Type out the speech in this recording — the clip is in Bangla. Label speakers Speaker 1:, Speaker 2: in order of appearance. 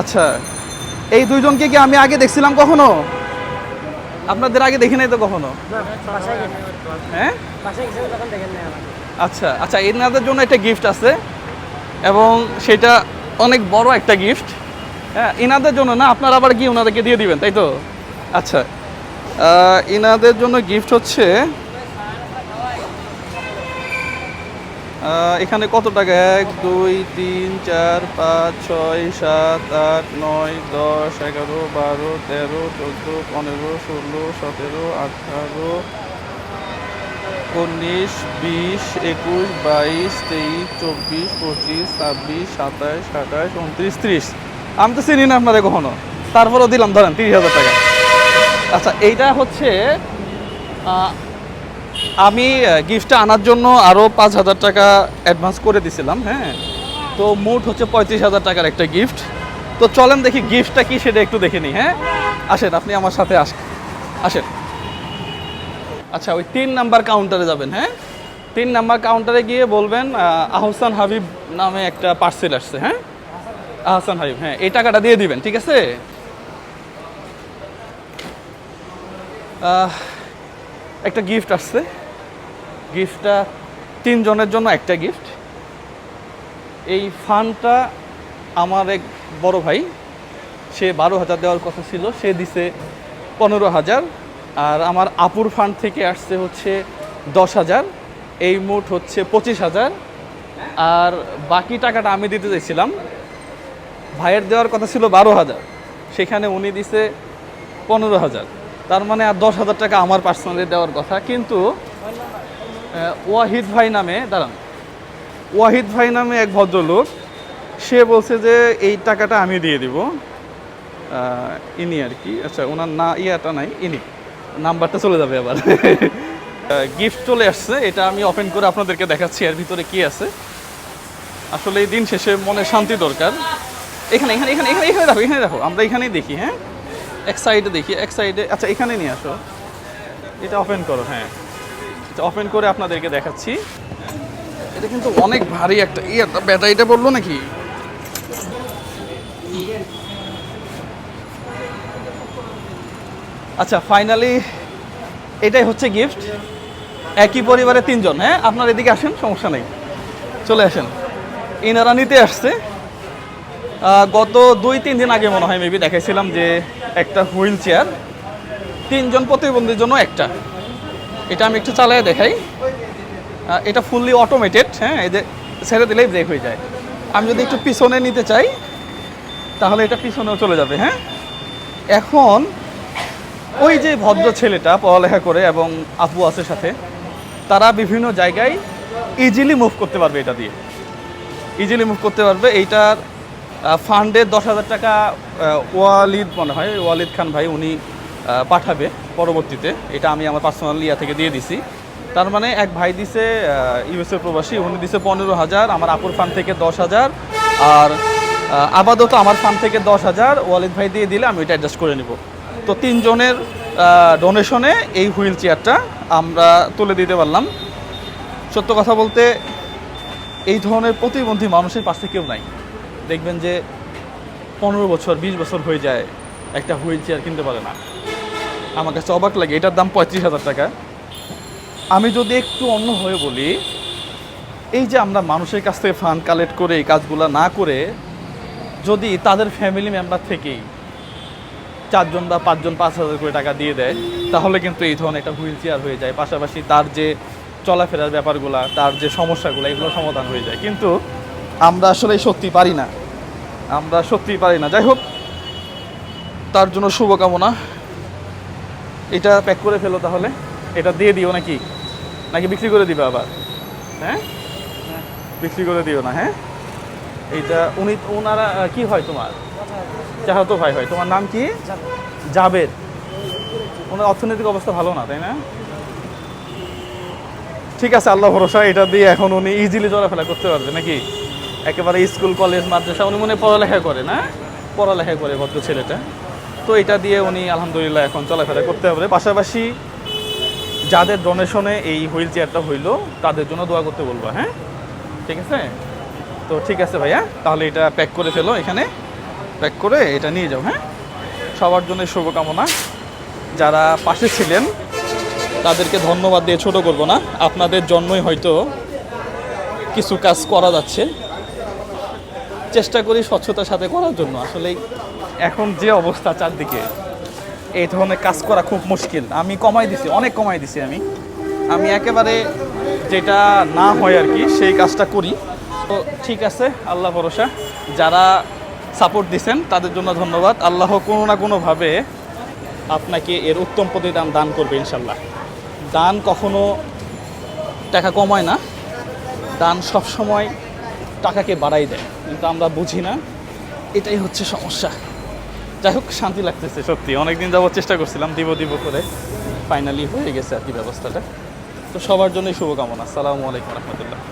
Speaker 1: আচ্ছা এই দুইজনকে কি আমি আগে দেখছিলাম কখনো আপনাদের আগে দেখি নাই তো কখনো হ্যাঁ আচ্ছা আচ্ছা এনাদের জন্য একটা গিফট আছে এবং সেটা অনেক বড় একটা গিফট হ্যাঁ এনাদের জন্য না আপনারা আবার গিয়ে ওনাদেরকে দিয়ে দিবেন তাই তো আচ্ছা এনাদের জন্য গিফট হচ্ছে এখানে কত টাকা এক দুই তিন চার পাঁচ ছয় সাত আট নয় দশ এগারো বারো তেরো চোদ্দো পনেরো ষোলো সতেরো আঠারো উনিশ বিশ একুশ বাইশ তেইশ চব্বিশ পঁচিশ ছাব্বিশ সাতাশ আঠাশ উনত্রিশ ত্রিশ আমি তো চিনি না আপনাদের কখনো তারপরেও দিলাম ধরেন তিরিশ হাজার টাকা আচ্ছা এইটা হচ্ছে আমি গিফটটা আনার জন্য আরও পাঁচ হাজার টাকা অ্যাডভান্স করে দিছিলাম হ্যাঁ তো মোট হচ্ছে পঁয়ত্রিশ হাজার টাকার একটা গিফট তো চলেন দেখি গিফটটা কি সেটা একটু দেখে নিই হ্যাঁ আসেন আপনি আমার সাথে আস আসেন আচ্ছা ওই তিন নাম্বার কাউন্টারে যাবেন হ্যাঁ তিন নাম্বার কাউন্টারে গিয়ে বলবেন আহসান হাবিব নামে একটা পার্সেল আসছে হ্যাঁ আহসান হাবিব হ্যাঁ এই টাকাটা দিয়ে দিবেন ঠিক আছে একটা গিফট আসছে গিফটটা তিনজনের জন্য একটা গিফট এই ফান্ডটা আমার এক বড় ভাই সে বারো হাজার দেওয়ার কথা ছিল সে দিছে পনেরো হাজার আর আমার আপুর ফান্ড থেকে আসছে হচ্ছে দশ হাজার এই মোট হচ্ছে পঁচিশ হাজার আর বাকি টাকাটা আমি দিতে চাইছিলাম ভাইয়ের দেওয়ার কথা ছিল বারো হাজার সেখানে উনি দিছে পনেরো হাজার তার মানে আর দশ হাজার টাকা আমার পার্সোনালি দেওয়ার কথা কিন্তু ওয়াহিদ ভাই নামে দাঁড়ান ওয়াহিদ ভাই নামে এক ভদ্রলোক সে বলছে যে এই টাকাটা আমি দিয়ে দিব ইনি আর কি আচ্ছা ওনার না ইয়াটা নাই ইনি নাম্বারটা চলে যাবে আবার গিফট চলে আসছে এটা আমি ওপেন করে আপনাদেরকে দেখাচ্ছি এর ভিতরে কি আছে আসলে এই দিন শেষে মনে শান্তি দরকার এখানে এখানে এখানে এখানে এখানে দেখো এখানে দেখো আমরা এখানেই দেখি হ্যাঁ এক সাইডে দেখি এক সাইডে আচ্ছা এখানে নিয়ে আসো এটা ওপেন করো হ্যাঁ এটা ওপেন করে আপনাদেরকে দেখাচ্ছি এটা কিন্তু অনেক ভারী একটা ইয়ে ব্যাটারিটা বললো নাকি আচ্ছা ফাইনালি এটাই হচ্ছে গিফট একই পরিবারে তিনজন হ্যাঁ আপনার এদিকে আসেন সমস্যা নেই চলে আসেন ইনারা নিতে আসছে গত দুই তিন দিন আগে মনে হয় মেবি দেখেছিলাম যে একটা হুইল চেয়ার তিনজন প্রতিবন্ধীর জন্য একটা এটা আমি একটু চালায় দেখাই এটা ফুললি অটোমেটেড হ্যাঁ এদের ছেড়ে দিলেই ব্রেক হয়ে যায় আমি যদি একটু পিছনে নিতে চাই তাহলে এটা পিছনেও চলে যাবে হ্যাঁ এখন ওই যে ভদ্র ছেলেটা পড়ালেখা করে এবং আপু আছে সাথে তারা বিভিন্ন জায়গায় ইজিলি মুভ করতে পারবে এটা দিয়ে ইজিলি মুভ করতে পারবে এইটার ফান্ডে দশ হাজার টাকা ওয়ালিদ মনে হয় ওয়ালিদ খান ভাই উনি পাঠাবে পরবর্তীতে এটা আমি আমার পার্সোনাল ইয়া থেকে দিয়ে দিছি তার মানে এক ভাই দিছে ইউএসএ প্রবাসী উনি দিছে পনেরো হাজার আমার আপুর ফান্ড থেকে দশ হাজার আর আবাদত আমার ফান্ড থেকে দশ হাজার ওয়ালিদ ভাই দিয়ে দিলে আমি ওইটা অ্যাডজাস্ট করে নেব তো তিনজনের ডোনেশনে এই হুইল চেয়ারটা আমরা তুলে দিতে পারলাম সত্য কথা বলতে এই ধরনের প্রতিবন্ধী মানুষের পাশে কেউ নাই দেখবেন যে পনেরো বছর বিশ বছর হয়ে যায় একটা হুইল চেয়ার কিনতে পারে না আমার কাছে অবাক লাগে এটার দাম পঁয়ত্রিশ হাজার টাকা আমি যদি একটু অন্য হয়ে বলি এই যে আমরা মানুষের কাছ থেকে ফান্ড কালেক্ট করে এই কাজগুলো না করে যদি তাদের ফ্যামিলি মেম্বার থেকেই চারজন বা পাঁচজন পাঁচ হাজার করে টাকা দিয়ে দেয় তাহলে কিন্তু এই ধরনের একটা হুইল চেয়ার হয়ে যায় পাশাপাশি তার যে চলাফেরার ব্যাপারগুলো তার যে সমস্যাগুলো এগুলো সমাধান হয়ে যায় কিন্তু আমরা আসলে সত্যি পারি না আমরা সত্যিই পারি না যাই হোক তার জন্য শুভকামনা এটা প্যাক করে ফেলো তাহলে এটা দিয়ে দিও নাকি নাকি বিক্রি করে দিবে আবার হ্যাঁ বিক্রি করে দিও না হ্যাঁ এইটা উনি ওনারা কি হয় তোমার চাহতো ভাই হয় তোমার নাম কি জাবেদ ওনার অর্থনৈতিক অবস্থা ভালো না তাই না ঠিক আছে আল্লাহ ভরসা এটা দিয়ে এখন উনি ইজিলি চলাফেলা করতে পারবে নাকি একেবারে স্কুল কলেজ মাদ্রাসা উনি মনে পড়ালেখা করে না পড়ালেখা করে ভদ্র ছেলেটা তো এটা দিয়ে উনি আলহামদুলিল্লাহ এখন চলাফেরা করতে হবে পাশাপাশি যাদের ডোনেশনে এই হুইল চেয়ারটা হইল তাদের জন্য দোয়া করতে বলবো হ্যাঁ ঠিক আছে তো ঠিক আছে ভাইয়া তাহলে এটা প্যাক করে ফেলো এখানে প্যাক করে এটা নিয়ে যাও হ্যাঁ সবার জন্য শুভকামনা যারা পাশে ছিলেন তাদেরকে ধন্যবাদ দিয়ে ছোট করব না আপনাদের জন্যই হয়তো কিছু কাজ করা যাচ্ছে চেষ্টা করি স্বচ্ছতার সাথে করার জন্য আসলে এখন যে অবস্থা চারদিকে এই ধরনের কাজ করা খুব মুশকিল আমি কমাই দিছি অনেক কমাই দিছি আমি আমি একেবারে যেটা না হয় আর কি সেই কাজটা করি তো ঠিক আছে আল্লাহ ভরসা যারা সাপোর্ট দিছেন তাদের জন্য ধন্যবাদ আল্লাহ কোনো না কোনোভাবে আপনাকে এর উত্তম প্রতিদান দান করবে ইনশাল্লাহ দান কখনো টাকা কমায় না দান সবসময় টাকাকে বাড়াই দেয় কিন্তু আমরা বুঝি না এটাই হচ্ছে সমস্যা যাই হোক শান্তি লাগতেছে সত্যি অনেকদিন যাওয়ার চেষ্টা করছিলাম দিব দিব করে ফাইনালি হয়ে গেছে আর কি ব্যবস্থাটা তো সবার জন্যই শুভকামনা সালামু আলাইকুম রহমতুল্লাহ